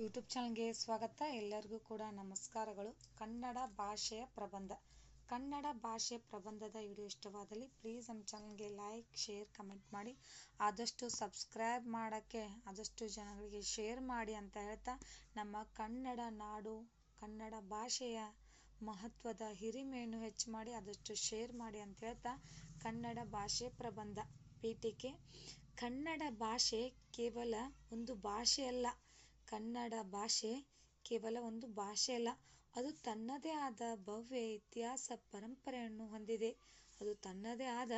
YouTube ಚಾನಲ್ಗೆ ಸ್ವಾಗತ. ಎಲ್ಲರಿಗೂ ಕೂಡ ನಮಸ್ಕಾರಗಳು. ಕನ್ನಡ ಭಾಷೆಯ ಪ್ರಬಂಧ. ಕನ್ನಡ ಭಾಷೆ ಪ್ರಬಂಧದ ವಿಡಿಯೋ ಇಷ್ಟವಾದಲ್ಲಿ ಪ್ಲೀಸ್ ನಮ್ಮ ಚಾನಲ್ಗೆ ಲೈಕ್, ಶೇರ್, ಕಮೆಂಟ್ ಮಾಡಿ. ಆದಷ್ಟು ಸಬ್ಸ್ಕ್ರೈಬ್ ಮಾಡೋಕ್ಕೆ, ಆದಷ್ಟು ಜನಗಳಿಗೆ ಶೇರ್ ಮಾಡಿ ಅಂತ ಹೇಳ್ತಾ ನಮ್ಮ ಕನ್ನಡ ನಾಡು, ಕನ್ನಡ ಭಾಷೆಯ ಮಹತ್ವದ ಹಿರಿಮೆಯನ್ನು ಹೆಚ್ಚು ಮಾಡಿ, ಆದಷ್ಟು ಶೇರ್ ಮಾಡಿ ಅಂತ ಹೇಳ್ತಾ ಕನ್ನಡ ಭಾಷೆ ಪ್ರಬಂಧ. ಪೀಠಿಕೆ. ಕನ್ನಡ ಭಾಷೆ ಕೇವಲ ಒಂದು ಭಾಷೆಯಲ್ಲ ಕನ್ನಡ ಭಾಷೆ ಕೇವಲ ಒಂದು ಭಾಷೆ ಅಲ್ಲ, ಅದು ತನ್ನದೇ ಆದ ಭವ್ಯ ಇತಿಹಾಸ ಪರಂಪರೆಯನ್ನು ಹೊಂದಿದೆ. ಅದು ತನ್ನದೇ ಆದ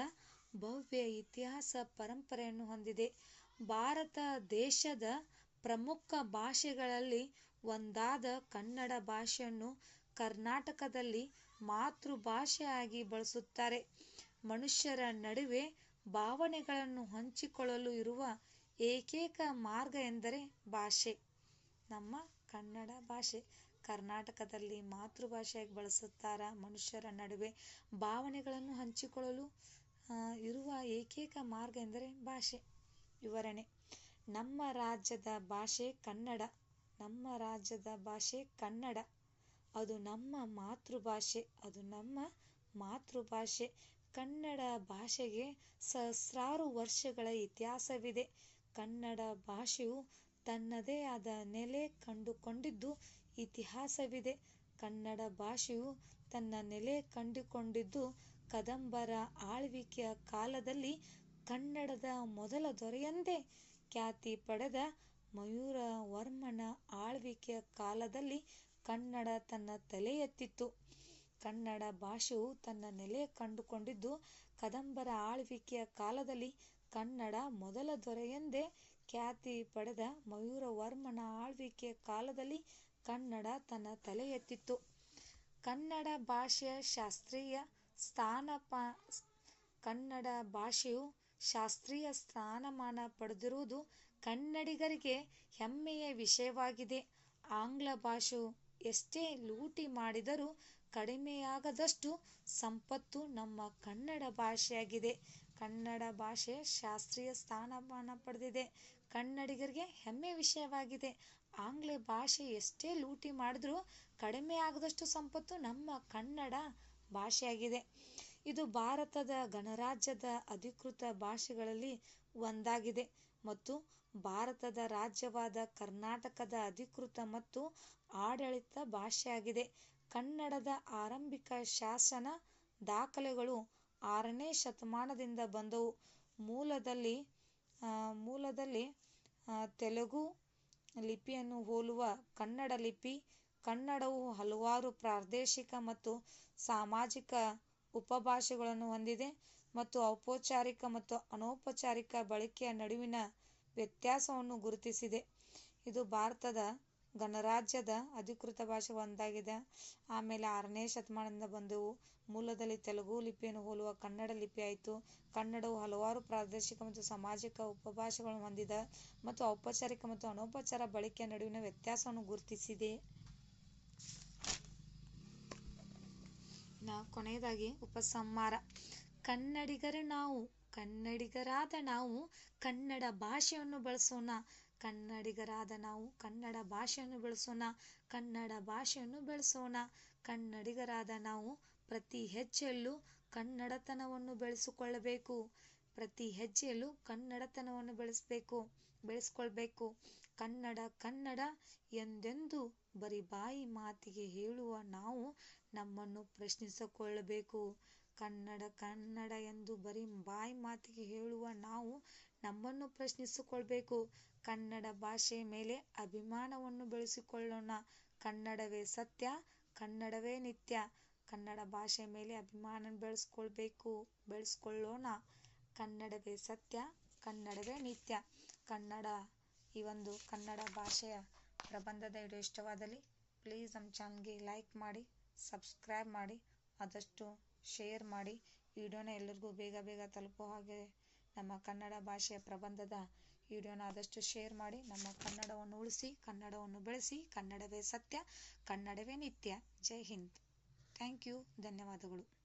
ಭವ್ಯ ಇತಿಹಾಸ ಪರಂಪರೆಯನ್ನು ಹೊಂದಿದೆ. ಭಾರತ ದೇಶದ ಪ್ರಮುಖ ಭಾಷೆಗಳಲ್ಲಿ ಒಂದಾದ ಕನ್ನಡ ಭಾಷೆಯನ್ನು ಕರ್ನಾಟಕದಲ್ಲಿ ಮಾತೃಭಾಷೆಯಾಗಿ ಬಳಸುತ್ತಾರೆ. ಮನುಷ್ಯರ ನಡುವೆ ಭಾವನೆಗಳನ್ನು ಹಂಚಿಕೊಳ್ಳಲು ಇರುವ ಏಕೈಕ ಮಾರ್ಗ ಎಂದರೆ ಭಾಷೆ. ನಮ್ಮ ಕನ್ನಡ ಭಾಷೆ. ಕರ್ನಾಟಕದಲ್ಲಿ ಮಾತೃಭಾಷೆಯಾಗಿ ಬಳಸುತ್ತಾರ ಮನುಷ್ಯರ ನಡುವೆ ಭಾವನೆಗಳನ್ನು ಹಂಚಿಕೊಳ್ಳಲು ಇರುವ ಏಕೈಕ ಮಾರ್ಗ ಎಂದರೆ ಭಾಷೆ. ವಿವರಣೆ, ನಮ್ಮ ರಾಜ್ಯದ ಭಾಷೆ ಕನ್ನಡ. ನಮ್ಮ ರಾಜ್ಯದ ಭಾಷೆ ಕನ್ನಡ. ಅದು ನಮ್ಮ ಮಾತೃಭಾಷೆ, ಅದು ನಮ್ಮ ಮಾತೃಭಾಷೆ. ಕನ್ನಡ ಭಾಷೆಗೆ ಸಹಸ್ರಾರು ವರ್ಷಗಳ ಇತಿಹಾಸವಿದೆ. ಕನ್ನಡ ಭಾಷೆಯು ತನ್ನದೇ ಆದ ನೆಲೆ ಕಂಡುಕೊಂಡಿದ್ದು ಇತಿಹಾಸವಿದೆ. ಕನ್ನಡ ಭಾಷೆಯು ತನ್ನ ನೆಲೆ ಕಂಡುಕೊಂಡಿದ್ದು ಕದಂಬರ ಆಳ್ವಿಕೆಯ ಕಾಲದಲ್ಲಿ ಕನ್ನಡದ ಮೊದಲ ದೊರೆಯಂದೇ ಖ್ಯಾತಿ ಪಡೆದ ಮಯೂರವರ್ಮನ ಆಳ್ವಿಕೆಯ ಕಾಲದಲ್ಲಿ ಕನ್ನಡ ತನ್ನ ತಲೆ ಎತ್ತಿತ್ತು ಕನ್ನಡ ಭಾಷೆಯು ತನ್ನ ನೆಲೆ ಕಂಡುಕೊಂಡಿದ್ದು ಕದಂಬರ ಆಳ್ವಿಕೆಯ ಕಾಲದಲ್ಲಿ ಕನ್ನಡ ಮೊದಲ ದೊರೆಯೆಂದೇ ಖ್ಯಾತಿ ಪಡೆದ ಮಯೂರವರ್ಮನ ಆಳ್ವಿಕೆಯ ಕಾಲದಲ್ಲಿ ಕನ್ನಡ ತನ್ನ ತಲೆ ಎತ್ತಿತ್ತು ಕನ್ನಡ ಭಾಷೆಯ ಶಾಸ್ತ್ರೀಯ ಸ್ಥಾನಪ ಕನ್ನಡ ಭಾಷೆಯು ಶಾಸ್ತ್ರೀಯ ಸ್ಥಾನಮಾನ ಪಡೆದಿರುವುದು ಕನ್ನಡಿಗರಿಗೆ ಹೆಮ್ಮೆಯ ವಿಷಯವಾಗಿದೆ. ಆಂಗ್ಲ ಭಾಷೆಯು ಎಷ್ಟೇ ಲೂಟಿ ಮಾಡಿದರೂ ಕಡಿಮೆಯಾಗದಷ್ಟು ಸಂಪತ್ತು ನಮ್ಮ ಕನ್ನಡ ಭಾಷೆಯಾಗಿದೆ. ಕನ್ನಡ ಭಾಷೆ ಶಾಸ್ತ್ರೀಯ ಸ್ಥಾನಮಾನ ಪಡೆದಿದೆ. ಕನ್ನಡಿಗರಿಗೆ ಹೆಮ್ಮೆ ವಿಷಯವಾಗಿದೆ. ಆಂಗ್ಲ ಭಾಷೆ ಎಷ್ಟೇ ಲೂಟಿ ಮಾಡಿದ್ರೂ ಕಡಿಮೆ ಆಗದಷ್ಟು ಸಂಪತ್ತು ನಮ್ಮ ಕನ್ನಡ ಭಾಷೆಯಾಗಿದೆ. ಇದು ಭಾರತದ ಗಣರಾಜ್ಯದ ಅಧಿಕೃತ ಭಾಷೆಗಳಲ್ಲಿ ಒಂದಾಗಿದೆ ಮತ್ತು ಭಾರತದ ರಾಜ್ಯವಾದ ಕರ್ನಾಟಕದ ಅಧಿಕೃತ ಮತ್ತು ಆಡಳಿತ ಭಾಷೆಯಾಗಿದೆ. ಕನ್ನಡದ ಆರಂಭಿಕ ಶಾಸನ ದಾಖಲೆಗಳು ಆರನೇ ಶತಮಾನದಿಂದ ಬಂದವು. ಮೂಲದಲ್ಲಿ ಮೂಲದಲ್ಲಿ ತೆಲುಗು ಲಿಪಿಯನ್ನು ಹೋಲುವ ಕನ್ನಡ ಲಿಪಿ, ಕನ್ನಡವು ಹಲವಾರು ಪ್ರಾದೇಶಿಕ ಮತ್ತು ಸಾಮಾಜಿಕ ಉಪಭಾಷೆಗಳನ್ನು ಹೊಂದಿದೆ ಮತ್ತು ಔಪಚಾರಿಕ ಮತ್ತು ಅನೌಪಚಾರಿಕ ಬಳಕೆಯ ನಡುವಿನ ವ್ಯತ್ಯಾಸವನ್ನು ಗುರುತಿಸಿದೆ. ಇದು ಭಾರತದ ಗಣರಾಜ್ಯದ ಅಧಿಕೃತ ಭಾಷೆ ಒಂದಾಗಿದೆ. ಆಮೇಲೆ ಆರನೇ ಶತಮಾನದಿಂದ ಬಂದವು ಮೂಲದಲ್ಲಿ ತೆಲುಗು ಲಿಪಿಯನ್ನು ಹೋಲುವ ಕನ್ನಡ ಲಿಪಿ ಆಯಿತು. ಕನ್ನಡವು ಹಲವಾರು ಪ್ರಾದೇಶಿಕ ಮತ್ತು ಸಾಮಾಜಿಕ ಉಪಭಾಷೆಗಳನ್ನು ಹೊಂದಿದೆ ಮತ್ತು ಔಪಚಾರಿಕ ಮತ್ತು ಅನೌಪಚಾರ ಬಳಕೆಯ ನಡುವಿನ ವ್ಯತ್ಯಾಸವನ್ನು ಗುರುತಿಸಿದೆ. ನಾ ಕೊನೆಯದಾಗಿ ಉಪಸಂಹಾರ. ಕನ್ನಡಿಗರೇ ನಾವು, ಕನ್ನಡಿಗರಾದ ನಾವು ಕನ್ನಡ ಭಾಷೆಯನ್ನು ಬಳಸೋಣ. ಕನ್ನಡಿಗರಾದ ನಾವು ಕನ್ನಡ ಭಾಷೆಯನ್ನು ಬೆಳೆಸೋಣ, ಕನ್ನಡ ಭಾಷೆಯನ್ನು ಬೆಳೆಸೋಣ. ಕನ್ನಡಿಗರಾದ ನಾವು ಪ್ರತಿ ಹೆಜ್ಜೆಯಲ್ಲೂ ಕನ್ನಡತನವನ್ನು ಬೆಳೆಸಿಕೊಳ್ಳಬೇಕು. ಪ್ರತಿ ಹೆಜ್ಜೆಯಲ್ಲೂ ಕನ್ನಡತನವನ್ನು ಬೆಳೆಸಬೇಕು, ಬೆಳೆಸ್ಕೊಳ್ಬೇಕು. ಕನ್ನಡ ಕನ್ನಡ ಎಂದೆಂದು ಬರೀ ಬಾಯಿ ಮಾತಿಗೆ ಹೇಳುವ ನಾವು ನಮ್ಮನ್ನು ಪ್ರಶ್ನಿಸಿಕೊಳ್ಳಬೇಕು. ಕನ್ನಡ ಕನ್ನಡ ಎಂದು ಬರೀ ಬಾಯಿ ಮಾತಿಗೆ ಹೇಳುವ ನಾವು ನಮ್ಮನ್ನು ಪ್ರಶ್ನಿಸಿಕೊಳ್ಬೇಕು. ಕನ್ನಡ ಭಾಷೆಯ ಮೇಲೆ ಅಭಿಮಾನವನ್ನು ಬೆಳೆಸಿಕೊಳ್ಳೋಣ. ಕನ್ನಡವೇ ಸತ್ಯ, ಕನ್ನಡವೇ ನಿತ್ಯ. ಕನ್ನಡ ಭಾಷೆ ಮೇಲೆ ಅಭಿಮಾನ ಬೆಳೆಸ್ಕೊಳ್ಬೇಕು, ಬೆಳೆಸ್ಕೊಳ್ಳೋಣ. ಕನ್ನಡವೇ ಸತ್ಯ, ಕನ್ನಡವೇ ನಿತ್ಯ. ಕನ್ನಡ, ಈ ಒಂದು ಕನ್ನಡ ಭಾಷೆಯ ಪ್ರಬಂಧದ ವಿಡಿಯೋ ಇಷ್ಟವಾದಲ್ಲಿ ಪ್ಲೀಸ್ ನಮ್ಮ ಚಾನಲ್ಗೆ ಲೈಕ್ ಮಾಡಿ ಸಬ್ಸ್ಕ್ರೈಬ್ ಮಾಡಿ. ಆದಷ್ಟು ಶೇರ್ ಮಾಡಿ. ವಿಡಿಯೋನ ಎಲ್ಲರಿಗೂ ಬೇಗ ಬೇಗ ತಲುಪೋ ಹಾಗೆ ನಮ್ಮ ಕನ್ನಡ ಭಾಷೆಯ ಪ್ರಬಂಧದ ವಿಡಿಯೋನ ಆದಷ್ಟು ಶೇರ್ ಮಾಡಿ. ನಮ್ಮ ಕನ್ನಡವನ್ನು ಉಳಿಸಿ, ಕನ್ನಡವನ್ನು ಬೆಳೆಸಿ, ಕನ್ನಡವೇ ಸತ್ಯ, ಕನ್ನಡವೇ ನಿತ್ಯ. ಜೈ ಹಿಂದ್. ಥ್ಯಾಂಕ್ ಯು ಧನ್ಯವಾದಗಳು.